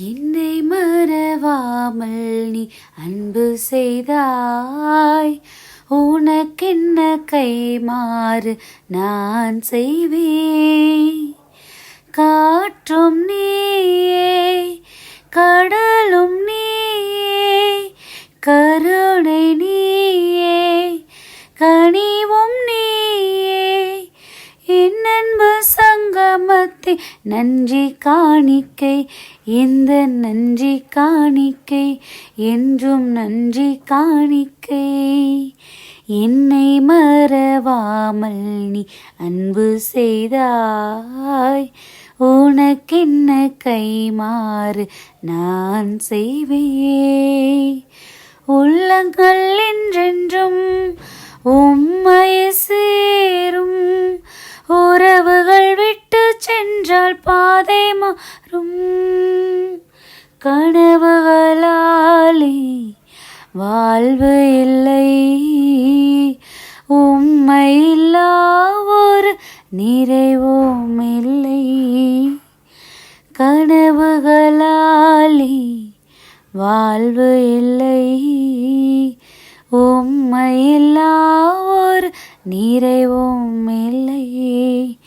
என்னை மறவாமல் நீ அன்பு செய்தாய். உனக்கென்ன கைமாறு நான் செய்வேன்? காற்றும் நீயே கடலும் நீயே கருணை நீயே கனிவும் நீயே. என் அன்பு சங்கமத்தை நன்றி காணிக்கை இந்த நன்றி காணிக்கை என்றும் நன்றி காணிக்கை. என்னை மறவாமல் நீ அன்பு செய்தாய் உனக்கென்ன கைமாறு நான் செய்வேன் உள்ளங்கள் என்றென்றும் உம்மை சேரும் உறவுகள் விட்டு சென்றால் பாதை மாறும். கனவுகளாலே வாழ்வு இல்லை. உம்மை இல்லா ஒரு நிறைவும் இல்லை. கனவுகளாலே வாழ்வு இல்லை. உம்மை இல்லா ஒரு நிறைவும் இல்லையே.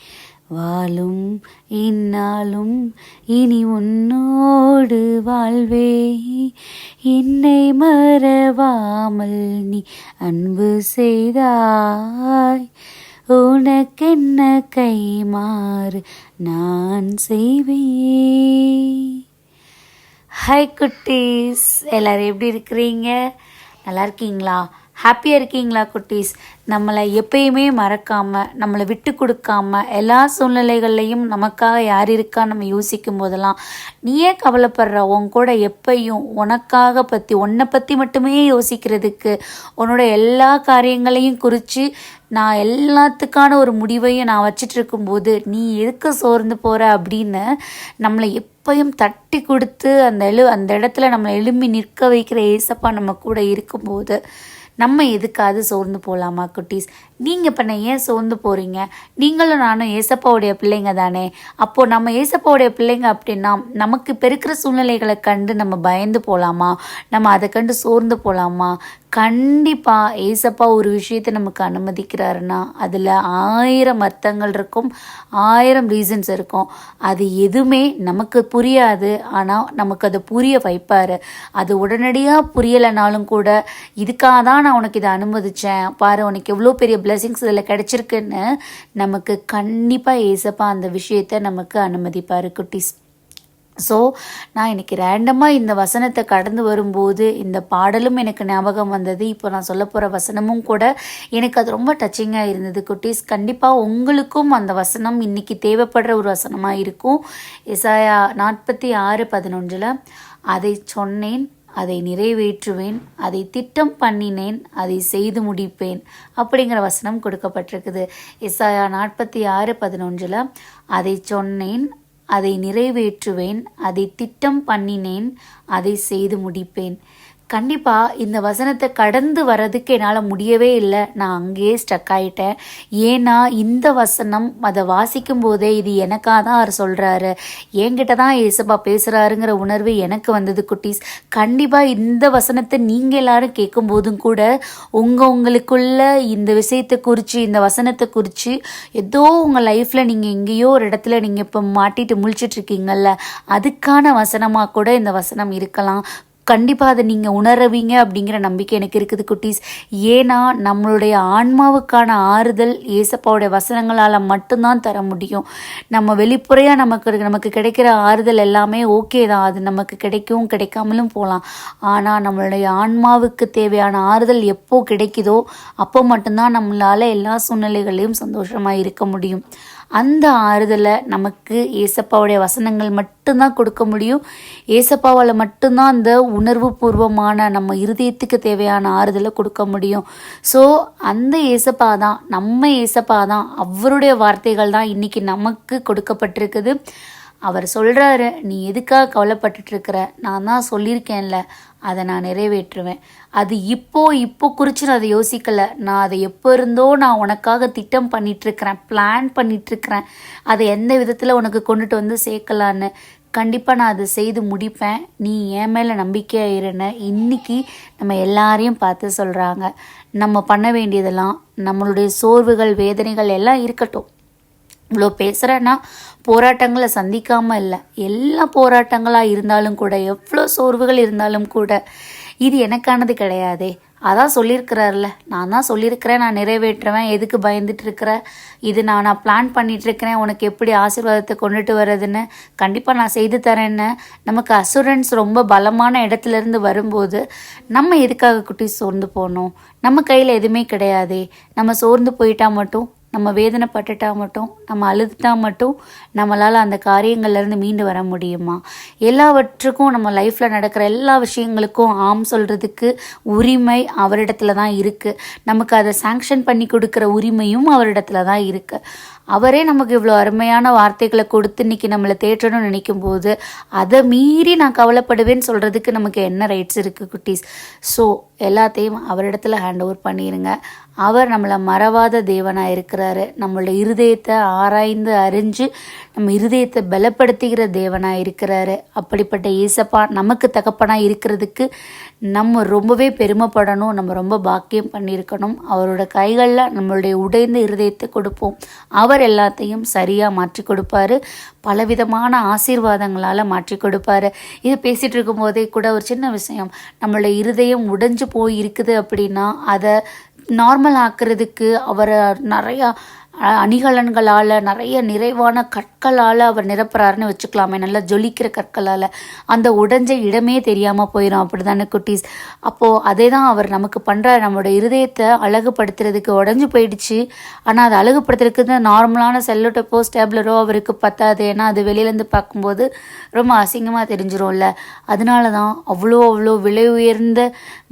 வாழும் இந்நாளும் இனி உன்னோடு வாழ்வே. என்னை மறவாமல் நீ அன்பு செய்தாய். உனக்கென்ன கைமாறு நான் செய்வேன் ஹாய் குட்டீஸ். எல்லாரும் எப்படி இருக்கிறீங்க? நல்லா இருக்கீங்களா? ஹாப்பியாக இருக்கீங்களா குட்டீஸ்? நம்மளை எப்பயுமே மறக்காமல் நம்மளை விட்டு கொடுக்காம எல்லா சூழ்நிலைகள்லையும் நமக்காக யார் இருக்கா நம்ம யோசிக்கும் போதெல்லாம் நீ ஏன் கவலைப்படுற உன் கூட எப்பையும் உனக்காக பற்றி உன்னை பற்றி மட்டுமே யோசிக்கிறதுக்கு உன்னோட எல்லா காரியங்களையும் குறித்து நான் எல்லாத்துக்கான ஒரு முடிவையும் நான் வச்சிட்டு இருக்கும்போது நீ எதுக்கு சோர்ந்து போகிற அப்படின்னு நம்மளை எப்பயும் தட்டி கொடுத்து அந்த எழு அந்த இடத்துல நம்மளை எழும்பி நிற்க வைக்கிற ஏசப்பா நம்ம கூட இருக்கும்போது நம்ம எதுக்காவது சோர்ந்து போகலாமா குட்டீஸ்? நீங்கள் பண்ண ஏன் சோர்ந்து போகிறீங்க நீங்களும் நானும் ஏசப்பாவுடைய பிள்ளைங்க தானே. அப்போது நம்ம ஏசப்பாவுடைய பிள்ளைங்க அப்படின்னா நமக்கு இப்போ இருக்கிற சூழ்நிலைகளை கண்டு நம்ம பயந்து போகலாமா நம்ம அதை கண்டு சோர்ந்து போகலாமா கண்டிப்பாக ஏசப்பா ஒரு விஷயத்தை நமக்கு அனுமதிக்கிறாருன்னா அதில் ஆயிரம் அர்த்தங்கள் இருக்கும் ஆயிரம் ரீசன்ஸ் இருக்கும். அது எதுவுமே நமக்கு புரியாது ஆனால் நமக்கு அதை புரிய வைப்பார். அது உடனடியாக புரியலைனாலும் கூட இதுக்காக தான் நான் உனக்கு இதை அனுமதித்தேன் பாரு உனக்கு எவ்வளோ பெரிய பிளெஸிங்ஸ் இதில் கிடச்சிருக்குன்னு நமக்கு கண்டிப்பாக ஏசப்பா அந்த விஷயத்தை நமக்கு அனுமதிப்பார் குட்டீஸ். ஸோ நான் இன்னைக்கு ரேண்டமாக இந்த வசனத்தை கடந்து வரும்போது இந்த பாடலும் எனக்கு ஞாபகம் வந்தது. இப்போ நான் சொல்ல போகிற வசனமும் கூட எனக்கு அது ரொம்ப டச்சிங்காக இருந்தது குட்டீஸ். கண்டிப்பாக உங்களுக்கும் அந்த வசனம் இன்னைக்கு தேவைப்படுற ஒரு வசனமாக இருக்கும். இசாயா நாற்பத்தி ஆறு பதினொன்றில் அதை சொன்னேன் அதை நிறைவேற்றுவேன் அதை திட்டம் பண்ணினேன் அதை செய்து முடிப்பேன் அப்படிங்கிற வசனம் கொடுக்கப்பட்டிருக்குது. இசாயா நாற்பத்தி ஆறு பதினொன்றில் அதை சொன்னேன் அதை நிறைவேற்றுவேன் அதை திட்டம் பண்ணினேன் அதை செய்து முடிப்பேன். கண்டிப்பாக இந்த வசனத்தை கடந்து வர்றதுக்கு என்னால் முடியவே இல்லை. நான் அங்கேயே ஸ்டக் ஆகிட்டேன் ஏன்னா இந்த வசனம் அதை வாசிக்கும் போதே இது எனக்காக தான் அவர் சொல்கிறாரு என்கிட்ட தான் ஏசப்பா பேசுகிறாருங்கிற உணர்வு எனக்கு வந்தது குட்டீஸ். கண்டிப்பாக இந்த வசனத்தை நீங்கள் எல்லாரும் கேட்கும் போதும் கூட உங்கள் உங்களுக்குள்ள இந்த விஷயத்தை குறித்து இந்த வசனத்தை குறித்து ஏதோ உங்கள் லைஃப்பில் நீங்கள் எங்கேயோ ஒரு இடத்துல நீங்கள் இப்போ மாட்டிட்டு முழிச்சிட்ருக்கீங்கல்ல அதுக்கான வசனமாக கூட இந்த வசனம் இருக்கலாம். கண்டிப்பாக அதை நீங்கள் உணரவீங்க அப்படிங்கிற நம்பிக்கை எனக்கு இருக்குது குட்டீஸ். ஏன்னா நம்மளுடைய ஆன்மாவுக்கான ஆறுதல் ஏசப்பாவுடைய வசனங்களால் மட்டும்தான் தர முடியும். நம்ம வெளிப்புறையாக நமக்கு நமக்கு கிடைக்கிற ஆறுதல் எல்லாமே ஓகே தான். அது நமக்கு கிடைக்கும் கிடைக்காமலும் போகலாம் ஆனால் நம்மளுடைய ஆன்மாவுக்கு தேவையான ஆறுதல் எப்போ கிடைக்குதோ அப்போ மட்டும்தான் நம்மளால் எல்லா சூழ்நிலைகளையும் சந்தோஷமாக இருக்க முடியும். அந்த ஆறுதலை நமக்கு ஏசப்பாவுடைய வசனங்கள் மட்டும்தான் கொடுக்க முடியும். ஏசப்பாவால் மட்டும்தான் அந்த உணர்வு பூர்வமான நம்ம இருதயத்துக்கு தேவையான ஆறுதலை கொடுக்க முடியும். ஸோ அந்த ஏசப்பா தான் நம்ம ஏசப்பா தான் அவருடைய வார்த்தைகள் தான் இன்றைக்கி நமக்கு கொடுக்கப்பட்டிருக்குது. அவர் சொல்கிறாரு நீ எதுக்காக கவலைப்பட்டுட்டு இருக்கிற நான் தான் சொல்லியிருக்கேன்ல. அதை நான் நிறைவேற்றுவேன். அது இப்போ இப்போ குறித்து நான் அதை யோசிக்கலை. நான் அதை எப்போ இருந்தோ நான் உனக்காக திட்டம் பண்ணிகிட்ருக்கிறேன் பிளான் பண்ணிகிட்ருக்கிறேன் அதை எந்த விதத்தில் உனக்கு கொண்டுட்டு வந்து சேர்க்கலான்னு? கண்டிப்பாக நான் அதை செய்து முடிப்பேன். நீ என் மேலே நம்பிக்கையாக இருன்னு இன்னைக்கு நம்ம எல்லாரையும் பார்த்து சொல்கிறாங்க நம்ம பண்ண வேண்டியதெல்லாம் நம்மளுடைய சோர்வுகள் வேதனைகள் எல்லாம் இருக்கட்டும். இவ்வளோ பேசுகிறேன்னா போராட்டங்களை சந்திக்காமல் இல்லை. எல்லா போராட்டங்களாக இருந்தாலும் கூட எவ்வளோ சோர்வுகள் இருந்தாலும் கூட இது எனக்கானது கிடையாதே. அதான் சொல்லியிருக்கிறார்ல நான் தான் சொல்லியிருக்கிறேன் நான் நிறைவேற்றுவேன் எதுக்கு பயந்துட்டு இருக்கிற இது நான் நான் பிளான் பண்ணிகிட்ருக்கிறேன் உனக்கு எப்படி ஆசீர்வாதத்தை கொண்டுட்டு வர்றதுன்னு. கண்டிப்பாக நான் செய்து தரேன்னு. நமக்கு அசுரன்ஸ் ரொம்ப பலமான இடத்துல இருந்து வரும்போது நம்ம எதுக்காக குட்டி சோர்ந்து போகணும் நம்ம கையில் எதுவுமே கிடையாதே. நம்ம சோர்ந்து போயிட்டால் மட்டும் நம்ம வேதனைப்பட்டுட்டா மட்டும் நம்ம அழுதுட்டா மட்டும் நம்மளால் அந்த காரியங்கள்லேருந்து மீண்டு வர முடியுமா? எல்லாவற்றுக்கும் நம்ம லைஃப்பில் நடக்கிற எல்லா விஷயங்களுக்கும் ஆம் சொல்கிறதுக்கு உரிமை அவரிடத்துல தான் இருக்குது நமக்கு அதை சாங்ஷன் பண்ணி கொடுக்குற உரிமையும் அவரிடத்துல தான் இருக்குது அவரே நமக்கு இவ்வளோ அருமையான வார்த்தைகளை கொடுத்து இன்றைக்கி நம்மளை தேற்றணும்னு நினைக்கும் போது அதை மீறி நான் கவலைப்படுவேன்னு சொல்கிறதுக்கு நமக்கு என்ன ரைட்ஸ் இருக்குது குட்டீஸ்? ஸோ எல்லாத்தையும் அவரிடத்துல ஹேண்ட் ஓவர் பண்ணிடுங்க அவர் நம்மளை மறவாத தேவனாக இருக்கிறாரு. நம்மளோட இருதயத்தை ஆராய்ந்து அறிஞ்சு நம்ம இருதயத்தை பலப்படுத்துகிற தேவனாக இருக்கிறாரு. அப்படிப்பட்ட ஏசப்பா நமக்கு தகப்பனாக இருக்கிறதுக்கு நம்ம ரொம்பவே பெருமைப்படணும் நம்ம ரொம்ப பாக்கியம் பண்ணியிருக்கணும். அவரோட கைகளில் நம்மளுடைய உடைந்த இருதயத்தை கொடுப்போம். அவர் எல்லாத்தையும் சரியாக மாற்றி கொடுப்பாரு. பலவிதமான ஆசீர்வாதங்களால் மாற்றி கொடுப்பாரு. இது பேசிகிட்டு இருக்கும்போதே கூட ஒரு சின்ன விஷயம். நம்மளோட இருதயம் உடைஞ்சு போய் இருக்குது அப்படின்னா அதை நார்மல் ஆக்குறதுக்கு அவரை நிறையா அணிகலன்களால் நிறைய நிறைவான கற்களால் அவர் நிரப்புறாருன்னு வச்சுக்கலாமே. நல்லா ஜொலிக்கிற கற்களால். அந்த உடைஞ்ச இடமே தெரியாமல் போயிடும் அப்படி தானே குட்டீஸ்? அப்போது அதே தான் அவர் நமக்கு பண்ணுற நம்மளோட இருதயத்தை அழகுபடுத்துறதுக்கு உடஞ்சி போயிடுச்சு. ஆனால் அதை அழகுபடுத்துறதுக்கு நார்மலான செல்லோட்டப்போ ஸ்டேப்லரோ அவருக்கு பத்தாது. ஏன்னா அது வெளியிலேருந்து பார்க்கும்போது ரொம்ப அசிங்கமாக தெரிஞ்சிரும்ல. அதனால தான் அவ்வளோ அவ்வளோ விலை உயர்ந்த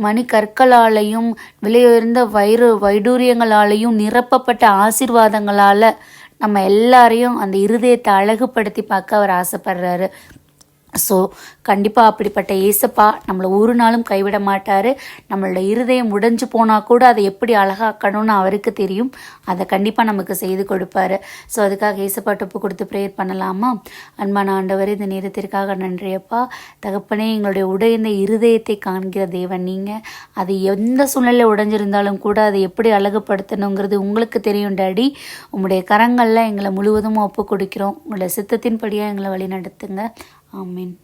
மணி கற்களாலையும் விலை உயர்ந்த வயிறு வைடூரியங்களாலையும் நிரப்பப்பட்ட ஆசீர்வாதம் ஆசீர்வாதங்களால் நம்ம எல்லாரையும் அந்த இருதயத்தை அழகுபடுத்தி பார்க்க அவர் ஆசைப்படுறாரு. ஸோ கண்டிப்பாக அப்படிப்பட்ட ஏசப்பா நம்மளை ஒரு நாளும் கைவிட மாட்டார். நம்மளோட இருதயம் உடைஞ்சு போனால் கூட அதை எப்படி அழகாக்கணும்னு அவருக்கு தெரியும். அதை கண்டிப்பாக நமக்கு செய்து கொடுப்பாரு. ஸோ அதுக்காக ஏசப்பா டொப்பு கொடுத்து ப்ரேயர் பண்ணலாமா? அன்பான ஆண்டவர் இந்த நேரத்திற்காக நன்றியப்பா தகப்பனே எங்களுடைய உடைந்த இருதயத்தை காண்கிற தேவன் நீங்கள் அது எந்த சூழ்நிலையில் உடைஞ்சிருந்தாலும் கூட அதை எப்படி அழகுபடுத்தணுங்கிறது உங்களுக்கு தெரியும் டாடி. உங்களுடைய கரங்களில் எங்களை முழுவதும் ஒப்பு கொடுக்கிறோம். உங்களுடைய சித்தத்தின்படியாக எங்களை வழி நடத்துங்க ஆமீன்